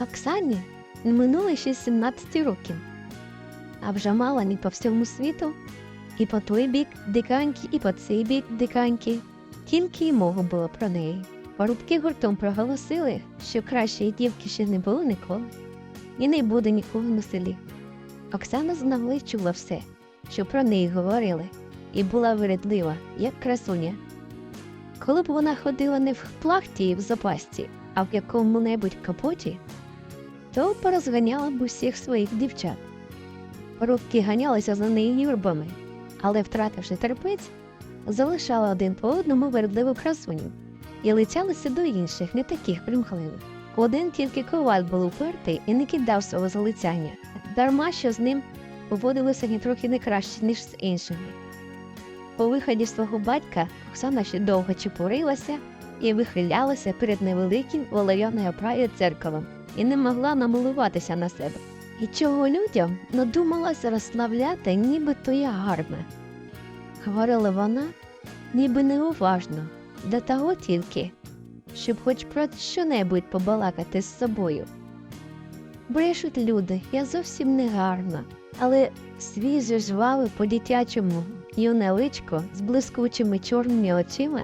Оксані минуло ще 17 років, а вже мала не по всьому світу, і по той бік диканьки, і по цей бік диканьки. Тільки й мова було про неї. Парубки гуртом проголосили, що кращої дівки ще не було ніколи, і не буде ніколи на селі. Оксана знала чула все, що про неї говорили, і була виредлива, як красуня. Коли б вона ходила не в плахті і в запасті, а в якому-небудь капоті, то порозганяла б усіх своїх дівчат. Парубки ганялися за нею юрбами, але, втративши терпець, залишала один по одному вередливу красуню і лицялися до інших, не таких примхливих. Один тільки коваль був упертий і не кидав свого залицяння, дарма що з ним поводилися ні трохи не краще, ніж з іншими. По виході свого батька Оксана ще довго чепурилася і вихилялася перед невеликим волейоною оправою дзеркалом і не могла намилуватися на себе. І чого людям надумалася розславляти, ніби то я гарна. Говорила вона, ніби неуважно, для того тільки, щоб хоч про що-небудь побалакати з собою. Брешуть люди, я зовсім не гарна, але свіже жваве по-дитячому юне личко з блискучими чорними очима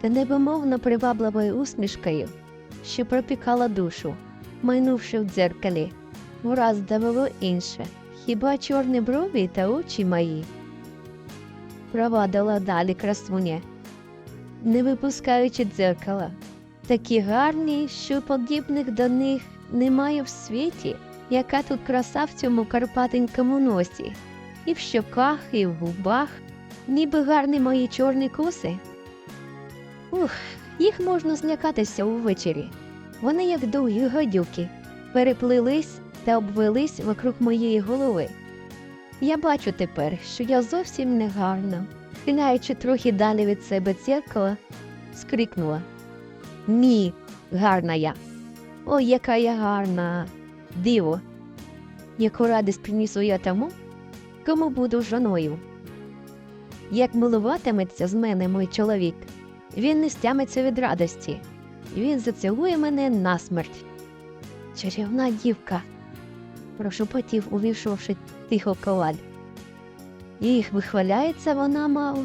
та небомовно привабливою усмішкою, що пропікала душу, майнувши в дзеркалі, враз довело інше, хіба чорні брові та очі мої. Провадила далі красуня, не випускаючи дзеркала. Такі гарні, що подібних до них немає в світі, яка тут краса в цьому карпатенькому носі, і в щоках, і в губах, ніби гарні мої чорні коси. Ух, їх можна злякатися увечері. Вони, як довгі гадюки, переплились та обвелись вокруг моєї голови. Я бачу тепер, що я зовсім не гарна. Хиляючи трохи далі від себе дзеркало, скрикнула. Ні, гарна я. Ой, яка я гарна. Диво. Яку радість принесу я тому, кому буду жоною. Як милуватиметься з мене мій чоловік, він не стямиться від радості. Він зацілує мене насмерть. Чарівна дівка, прошепотів, увійшовши тихо коваль. Їх вихваляється вона мало.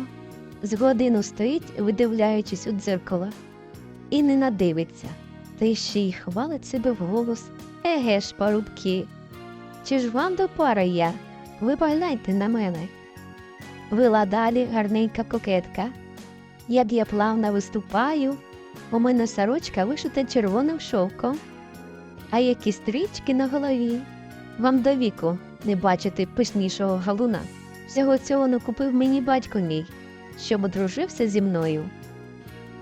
З годину стоїть, видивляючись у дзеркало, і не надивиться, та ще й хвалить себе вголос. Еге ж, парубки, чи ж вам до пари я? Ви погляньте на мене. Вила далі гарненька кокетка. Як я плавно виступаю, у мене сорочка вишита червоним шовком, а які стрічки на голові. Вам до віку не бачити пишнішого галуна. Всього цього не купив мені батько мій, щоб одружився зі мною.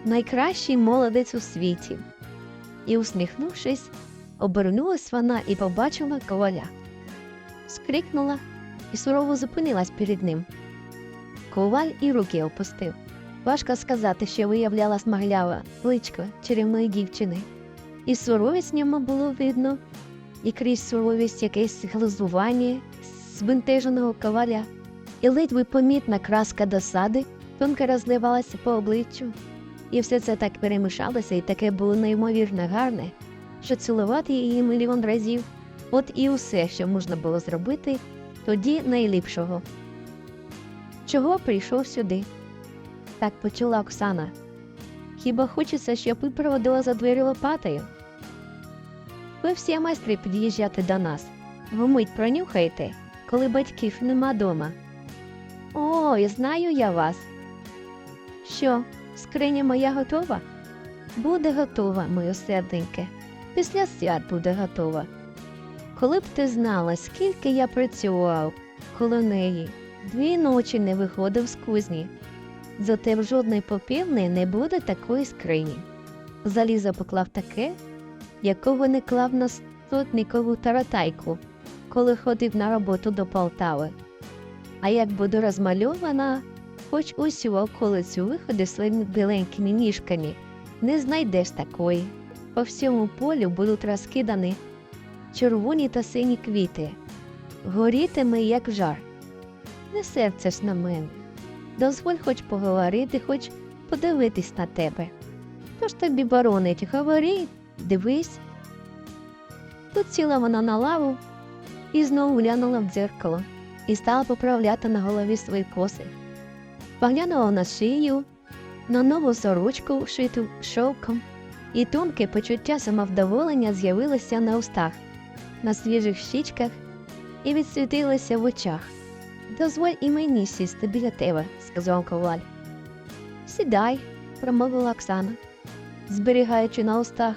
Найкращий молодець у світі. І, усміхнувшись, обернулась вона і побачила коваля. Скрикнула і сурово зупинилась перед ним. Коваль і руки опустив. Важко сказати, що виявляла смаглява личко чарівної дівчини. І суровість ньому було видно, і крізь суровість якесь глузування збентеженого коваля, і ледь помітна краска досади тонко розливалася по обличчю. І все це так перемішалося і таке було неймовірно гарне, що цілувати її мільйон разів, от і усе, що можна було зробити, тоді найліпшого. Чого прийшов сюди? Так почула Оксана. Хіба хочеться, щоб ви проводила за двері лопатою? Ви всі майстри під'їжджати до нас. Вмить пронюхаєте, коли батьків нема дома. Ой, знаю я вас. Що, скриня моя готова? Буде готова, моє серденьке. Після свят буде готова. Коли б ти знала, скільки я працював коло неї, дві ночі не виходив з кузні. Зате в жодної попівни не буде такої скрині. Залізо поклав таке, якого не клав на стотникову таратайку, коли ходив на роботу до Полтави. А як буде розмальована, хоч усю околицю виходи своїми біленькими ніжками, не знайдеш такої. По всьому полю будуть розкидані червоні та сині квіти. Горітиме, як жар. Не серцеш на мене. Дозволь хоч поговорити, хоч подивитись на тебе. Хто ж тобі боронить? Говори, дивись. Тут сіла вона на лаву і знову глянула в дзеркало і стала поправляти на голові свої коси. Поглянула на шию, на нову сорочку, шиту шовком, і тонке почуття самовдоволення з'явилося на устах, на свіжих щічках і відсвітилося в очах. Дозволь і мені сісти біля тебе, сказав коваль. Сідай, промовила Оксана, зберігаючи на устах.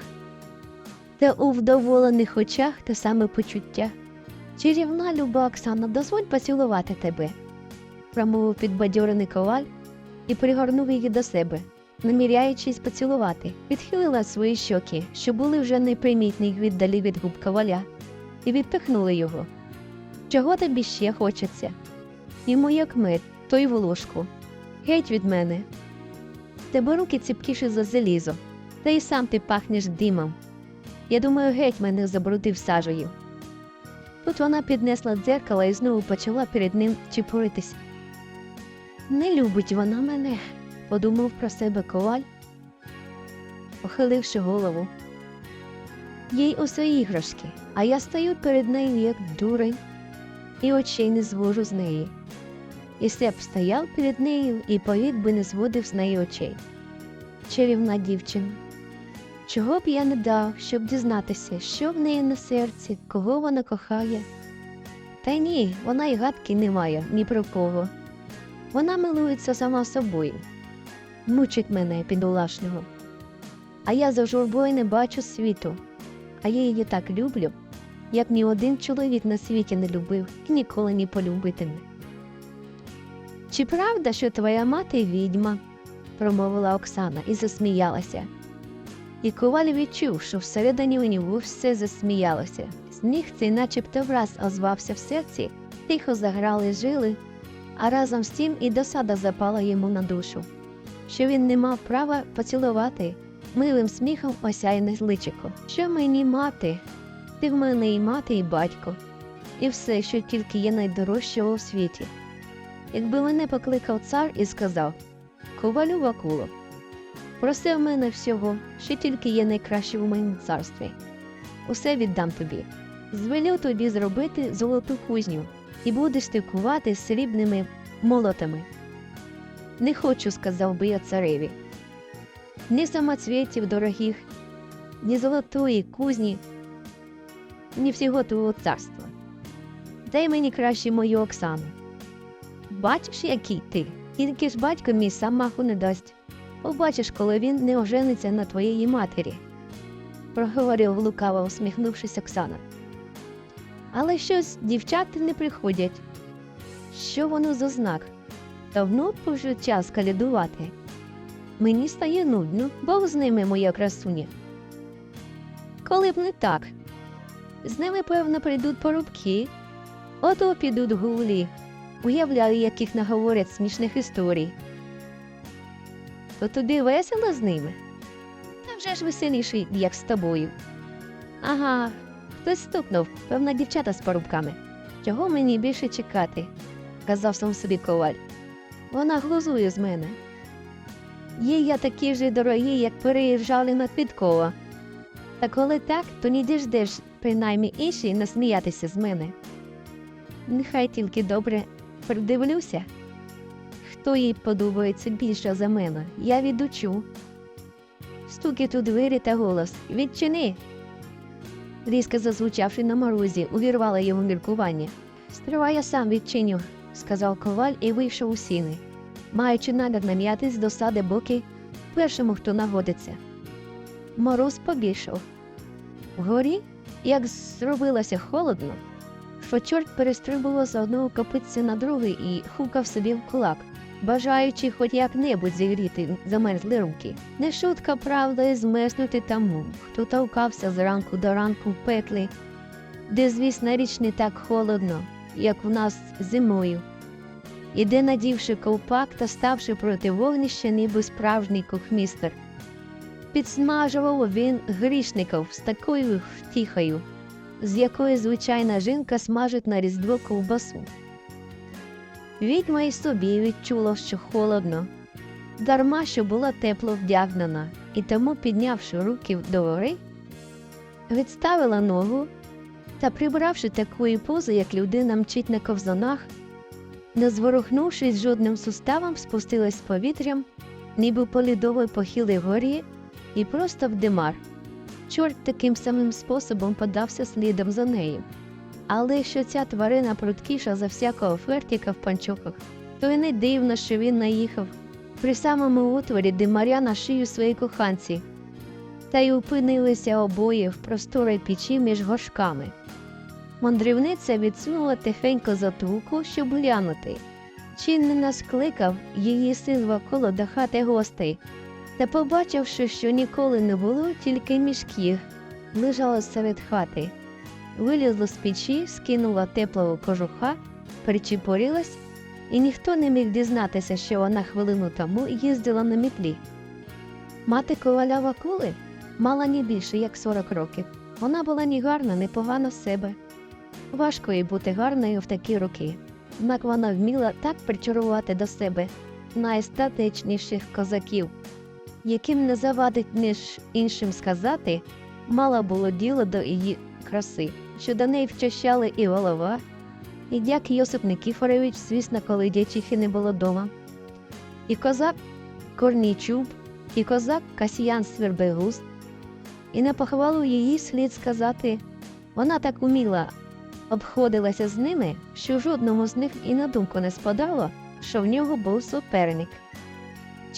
Та у вдоволених очах те саме почуття. Чарівна люба Оксана, дозволь поцілувати тебе, промовив підбадьорений коваль і пригорнув її до себе, наміряючись поцілувати, відхилила свої щоки, що були вже непримітні віддалі від губ коваля, і відпихнули його. Чого тобі ще хочеться? Йому як мед, то й в. Геть від мене. Тебе руки ціпкіші за залізо, та й сам ти пахнеш димом. Я думаю, геть мене забрудив сажею. Тут вона піднесла дзеркало і знову почала перед ним чепуритись. Не любить вона мене, подумав про себе коваль, похиливши голову. Їй усе іграшки, а я стою перед нею як дурень, і очей не звожу з неї. І б стояв перед нею і повік би не зводив з неї очей. Чарівна дівчина. Чого б я не дав, щоб дізнатися, що в неї на серці, кого вона кохає. Та ні, вона й гадки не має ні про кого. Вона милується сама собою, мучить мене підолашного. А я за журбою не бачу світу, а я її так люблю, як ні один чоловік на світі не любив і ніколи не полюбитиме. Чи правда, що твоя мати відьма? промовила Оксана і засміялася. І коваль відчув, що всередині у нього все засміялося. Сміх цей начебто враз озвався в серці, тихо заграли жили, а разом з тим і досада запала йому на душу, що він не мав права поцілувати милим сміхом осяйне личико. Що мені мати? Ти в мене і мати, і батько, і все, що тільки є найдорожчого у світі. Якби мене покликав цар і сказав Ковалю Вакуло, проси в мене всього, що тільки є найкраще в моєму царстві. Усе віддам тобі. Звелю тобі зробити золоту кузню і будеш ти кувати срібними молотами. Не хочу, сказав би я цареві. Ні самоцвітів дорогих, ні золотої кузні, ні всього твого царства. Дай мені краще мою Оксану. Бачиш, який ти, тільки ж батько мій сам маху не дасть. Побачиш, коли він не ожениться на твоєї матері, проговорив лукаво, усміхнувшись Оксана. Але щось дівчата не приходять. Що воно за знак? Давно вже час калядувати. Мені стає нудно, Бог з ними, моя красуня. Коли б не так. З ними, певно, прийдуть порубки, ото підуть гулі, уявляю, яких наговорять смішних історій. То тобі весело з ними? Та вже ж веселіший, як з тобою. Ага, хтось стукнув, певно, дівчата з порубками. Чого мені більше чекати? казав сам собі коваль. Вона глузує з мене. Є я такі ж дорогі, як переїжджали на Підкова. Та коли так, то не діждеш, принаймні інші насміятися з мене. Нехай тільки добре придивлюся. Хто їй подобається більше за мене, я відучу. Стукіт у двері та голос Відчини. Різко зазвучавши на морозі, увірвала йому міркування. Стривай я сам відчиню, сказав коваль і вийшов у сіни, маючи намір нам'яти з досади боки першому, хто нагодиться. Мороз побільшав. Вгорі, як зробилося холодно, що чорт перестрибував з одного копитця на другий і хукав собі в кулак, бажаючи хоч як-небудь зігріти замерзли руки. Не шутка, правда, і змеснути тому, хто товкався зранку до ранку в пеклі, де, звісно, річ не так холодно, як в нас зимою. І де, надівши ковпак та ставши проти вогнища, ніби справжній кухмістер. Підсмажував він грішників з такою втіхою, з якої звичайна жінка смажить на різдво ковбасу. Відьма й собі відчула, що холодно, дарма що була тепло вдягнена, і тому, піднявши руки догори, відставила ногу Та прибравши такої пози, як людина мчить на ковзанах, не зворухнувшись жодним суставом, спустилась з повітрям, ніби по лідовій похилій горі, і просто в димар. Чорт таким самим способом подався слідом за нею. Але що ця тварина пруткіша за всякого фертіка в панчохах, то й не дивно, що він наїхав при самому отворі димаря на шию своїй коханці, та й опинилися обоє в просторій печі між горшками. Мандрівниця відсунула тихенько затулку, щоб глянути, чи не наскликав її син навколо до хати гостей, та побачивши, що ніколи не було, тільки мішки лежало серед хати. Вилізла з печі, скинула теплого кожуха, причепурилась, і ніхто не міг дізнатися, що вона хвилину тому їздила на мітлі. Мати коваля Вакули мала не більше, як 40 років. Вона була ні гарна, ні погана з себе. Важко їй бути гарною в такі роки. Однак вона вміла так причарувати до себе найстатечніших козаків, яким не завадить між іншим сказати, мало було діло до її краси, що до неї вчащали і голова, і дяк Йосип Никіфорович, звісно, коли дячихи не було дома, і козак Корнійчуб, і козак Касіян Свербегуст, і на похвалу її слід сказати, вона так уміла обходилася з ними, що жодному з них і на думку не спадало, що в нього був суперник.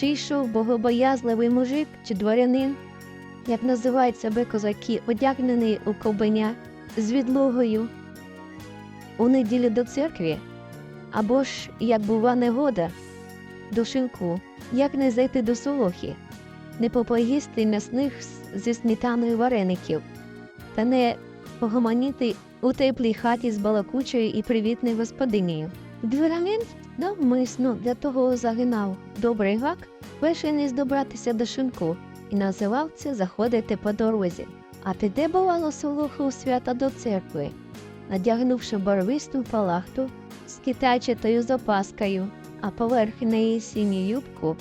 Чи йшов богобоязливий мужик чи дворянин, як називають себе козаки, одягнений у ковбеня з відлогою? У неділю до церкви, або ж, як бува негода, до шинку, як не зайти до солохи, не попоїсти м'ясних зі сметаною вареників, та не погомоніти у теплій хаті з балакучою і привітною господинею. Дверамент навмисно для того загинав добрий гак, перший не здобратися до шинку і називав це заходити по дорозі. А ти де бувало солоху свята до церкви, надягнувши барвисту палахту з китайчатою запаскою, а поверх неї синю юбку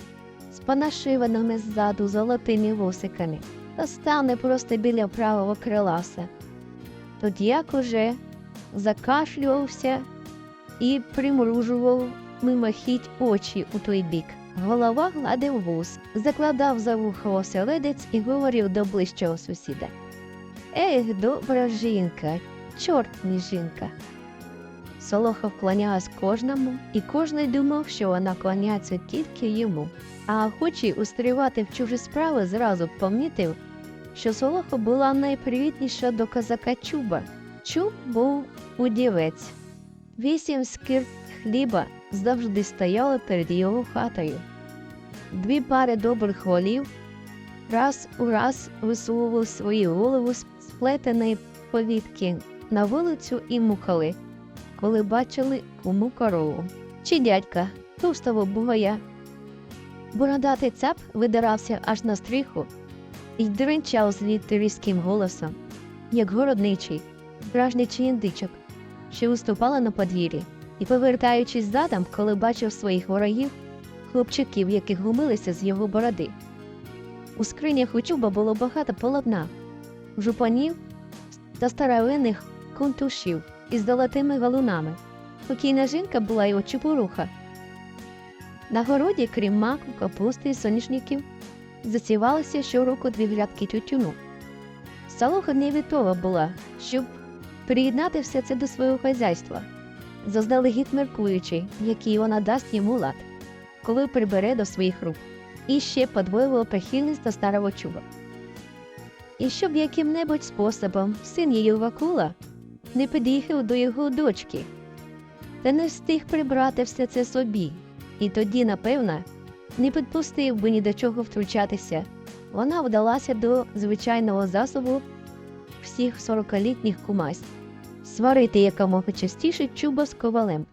з понашиваними ззаду золотими вусиками, та стане просто біля правого криласа. Тоді як уже закашлювався і примружував мимохідь очі у той бік. Голова гладив вуз, закладав за вухо оселедець і говорив до ближчого сусіда. Ех, добра жінка, чорт не жінка. Солоха вклонялась кожному, і кожний думав, що вона клоняється тільки йому. А охочий устрівати в чужі справи зразу помітив, що Солоха була найпривітніша до козака Чуба. Чуб був удівець. Вісім скирт хліба завжди стояли перед його хатою. Дві пари добрих волів раз у раз висовували свої голови з сплетеної повітки на вулицю і мукали, коли бачили кому корову. Чи дядька товстого бугая. Бородатий цап видирався аж на стріху і дринчав звідти різким голосом, як городничий, бражничий індичок, що виступала на подвір'ї, і, повертаючись задом, коли бачив своїх ворогів, хлопчиків, які гумилися з його бороди. У скринях у чуба було багато полотна, жупанів та старовинних кунтушів із золотими галунами. Покійна жінка була його чепуруха. На городі, крім маку, капусти і соняшників, засівалися щороку дві грядки тютюну. Салоха не готова була, щоб приєднати все це до свого хазяйства, заздалегідь міркуючи, який вона дасть йому лад, коли прибере до своїх рук, і ще подвоювала прихильність до старого чуба. І щоб яким-небудь способом син її Вакула не під'їхав до його дочки, та не встиг прибрати все це собі, і тоді, напевно, не підпустив би ні до чого втручатися. Вона вдалася до звичайного засобу всіх сорокалітніх кумась сварити якомога частіше чуба з ковалем.